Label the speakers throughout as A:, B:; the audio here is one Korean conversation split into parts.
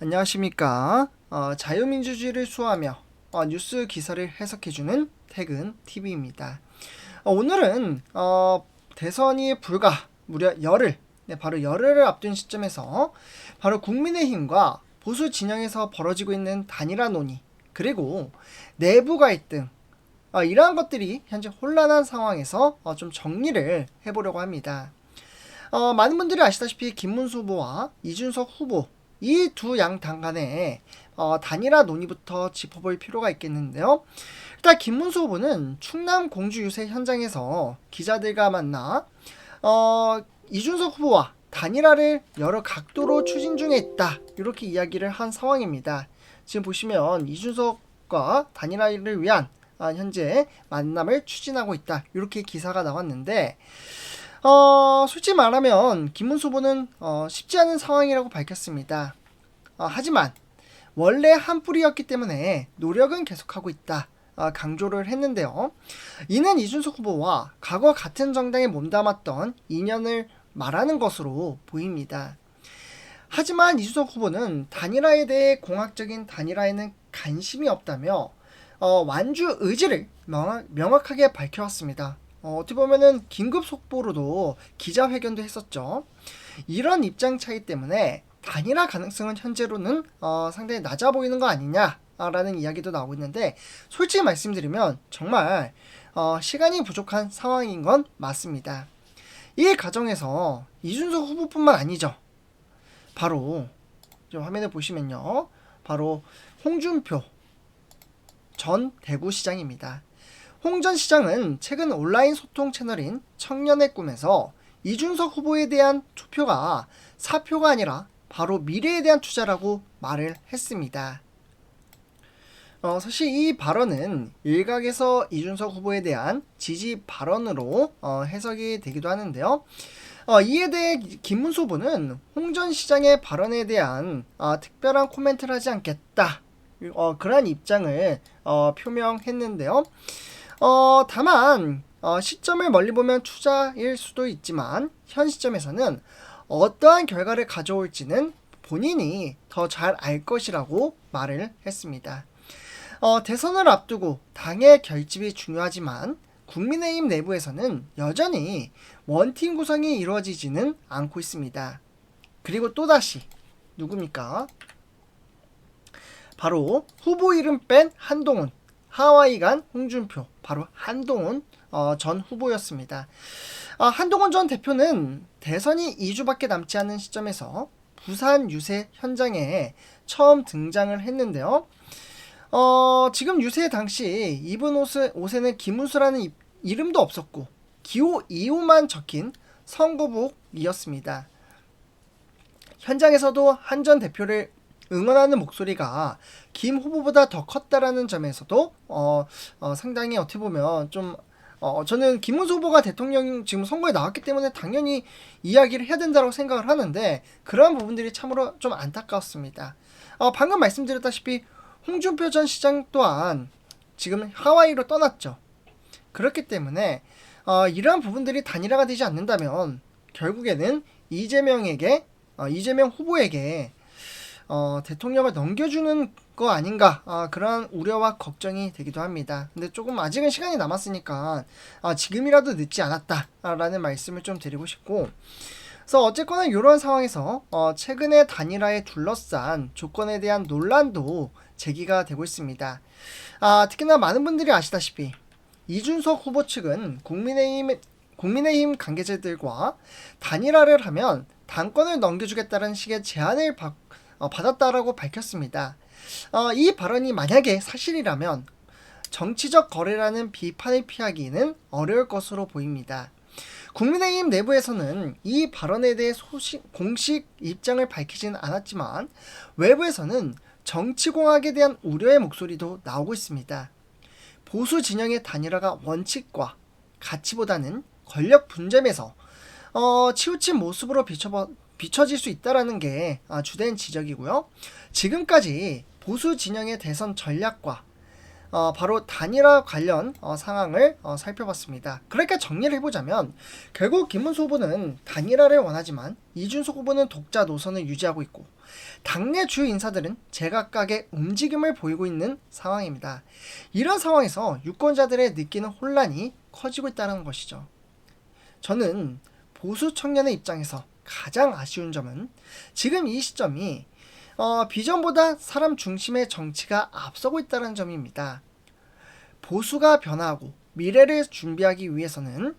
A: 안녕하십니까. 어, 자유민주주의를 수호하며 어, 뉴스 기사를 해석해주는 퇴근 TV입니다. 어, 오늘은 어, 대선이 불과 무려 열흘, 네, 바로 열흘을 앞둔 시점에서 바로 국민의힘과 보수 진영에서 벌어지고 있는 단일화 논의 그리고 내부 갈등 어, 이러한 것들이 현재 혼란한 상황에서 어, 좀 정리를 해보려고 합니다. 어, 많은 분들이 아시다시피 김문수 후보와 이준석 후보 이 두 양 당 간의 어, 단일화 논의부터 짚어볼 필요가 있겠는데요. 일단 김문수 후보는 충남 공주 유세 현장에서 기자들과 만나 어, 이준석 후보와 단일화를 여러 각도로 추진 중에 있다 이렇게 이야기를 한 상황입니다. 지금 보시면 이준석과 단일화를 위한 아, 현재 만남을 추진하고 있다 이렇게 기사가 나왔는데 어, 솔직히 말하면 김문수 후보는 어, 쉽지 않은 상황이라고 밝혔습니다. 어, 하지만 원래 한 뿌리였기 때문에 노력은 계속하고 있다. 어, 강조를 했는데요. 이는 이준석 후보와 과거 같은 정당에 몸담았던 인연을 말하는 것으로 보입니다. 하지만 이준석 후보는 단일화에 대해 공학적인 단일화에는 관심이 없다며 어, 완주 의지를 명확, 명확하게 밝혀왔습니다. 어, 어떻게 보면은 긴급 속보로도 기자회견도 했었죠. 이런 입장 차이 때문에 단일화 가능성은 현재로는 어, 상당히 낮아 보이는 거 아니냐라는 이야기도 나오고 있는데 솔직히 말씀드리면 정말 어, 시간이 부족한 상황인 건 맞습니다. 이 과정에서 이준석 후보뿐만 아니죠. 바로 좀 화면에 보시면요. 바로 홍준표 전 대구시장입니다. 홍전 시장은 최근 온라인 소통 채널인 청년의 꿈에서 이준석 후보에 대한 투표가 사표가 아니라 바로 미래에 대한 투자라고 말을 했습니다. 어, 사실 이 발언은 일각에서 이준석 후보에 대한 지지 발언으로 어, 해석이 되기도 하는데요. 어, 이에 대해 김문수 후보는 홍전 시장의 발언에 대한 어, 특별한 코멘트를 하지 않겠다. 어, 그러한 입장을 어, 표명했는데요. 어, 다만 어, 시점을 멀리 보면 투자일 수도 있지만 현 시점에서는 어떠한 결과를 가져올지는 본인이 더 잘 알 것이라고 말을 했습니다. 어, 대선을 앞두고 당의 결집이 중요하지만 국민의힘 내부에서는 여전히 원팀 구성이 이루어지지는 않고 있습니다. 그리고 또다시 누굽니까? 바로 후보 이름 뺀 한동훈, 하와이 간 홍준표, 바로 한동훈 어, 전 후보였습니다. 어, 한동훈 전 대표는 대선이 2주밖에 남지 않은 시점에서 부산 유세 현장에 처음 등장을 했는데요. 어, 지금 유세 당시 입은 옷을, 옷에는 김문수라는 이, 이름도 없었고 기호 2호만 적힌 선거복이었습니다. 현장에서도 한 전 대표를 응원하는 목소리가 김 후보보다 더 컸다라는 점에서도 어, 어, 상당히 어떻게 보면 좀 어, 저는 김문수 후보가 대통령 지금 선거에 나왔기 때문에 당연히 이야기를 해야 된다고 생각을 하는데 그러한 부분들이 참으로 좀 안타까웠습니다. 어, 방금 말씀드렸다시피 홍준표 전 시장 또한 지금 하와이로 떠났죠. 그렇기 때문에 어, 이러한 부분들이 단일화가 되지 않는다면 결국에는 이재명에게 어, 이재명 후보에게 어, 대통령을 넘겨주는 거 아닌가 아, 그런 우려와 걱정이 되기도 합니다. 근데 조금 아직은 시간이 남았으니까 아, 지금이라도 늦지 않았다라는 말씀을 좀 드리고 싶고 그래서 어쨌거나 이런 상황에서 어, 최근에 단일화에 둘러싼 조건에 대한 논란도 제기가 되고 있습니다. 아, 특히나 많은 분들이 아시다시피 이준석 후보 측은 국민의힘 국민의힘 관계자들과 단일화를 하면 당권을 넘겨주겠다는 식의 제안을 받, 어, 받았다라고 밝혔습니다. 어, 이 발언이 만약에 사실이라면 정치적 거래라는 비판을 피하기는 어려울 것으로 보입니다. 국민의힘 내부에서는 이 발언에 대해 소식, 공식 입장을 밝히진 않았지만 외부에서는 정치공학에 대한 우려의 목소리도 나오고 있습니다. 보수 진영의 단일화가 원칙과 가치보다는 권력 분점에서 어, 치우친 모습으로 비춰, 비춰질 수 있다라는 게 주된 지적이고요. 지금까지 보수 진영의 대선 전략과 어, 바로 단일화 관련 어, 상황을 어, 살펴봤습니다. 그러니까 정리를 해보자면 결국 김문수 후보는 단일화를 원하지만 이준석 후보는 독자 노선을 유지하고 있고 당내 주요 인사들은 제각각의 움직임을 보이고 있는 상황입니다. 이런 상황에서 유권자들의 느끼는 혼란이 커지고 있다는 것이죠. 저는 보수 청년의 입장에서 가장 아쉬운 점은 지금 이 시점이 어, 비전보다 사람 중심의 정치가 앞서고 있다는 점입니다. 보수가 변화하고 미래를 준비하기 위해서는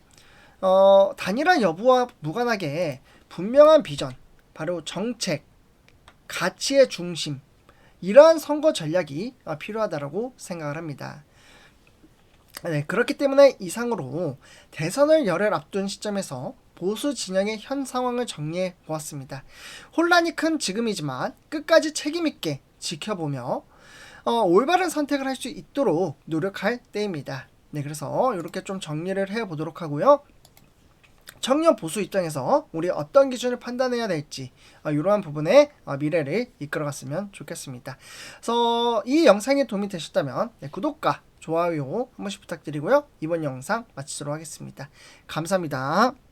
A: 어, 단일화 여부와 무관하게 분명한 비전, 바로 정책, 가치의 중심, 이러한 선거 전략이 어, 필요하다고 생각을 합니다. 네, 그렇기 때문에 이상으로 대선을 열흘 앞둔 시점에서 보수 진영의 현 상황을 정리해 보았습니다. 혼란이 큰 지금이지만 끝까지 책임있게 지켜보며 어, 올바른 선택을 할 수 있도록 노력할 때입니다. 네, 그래서 이렇게 좀 정리를 해 보도록 하고요. 청년 보수 입장에서 우리 어떤 기준을 판단해야 될지 어, 이러한 부분에 어, 미래를 이끌어갔으면 좋겠습니다. 그래서 이 영상이 도움이 되셨다면 네, 구독과 좋아요 한 번씩 부탁드리고요. 이번 영상 마치도록 하겠습니다. 감사합니다.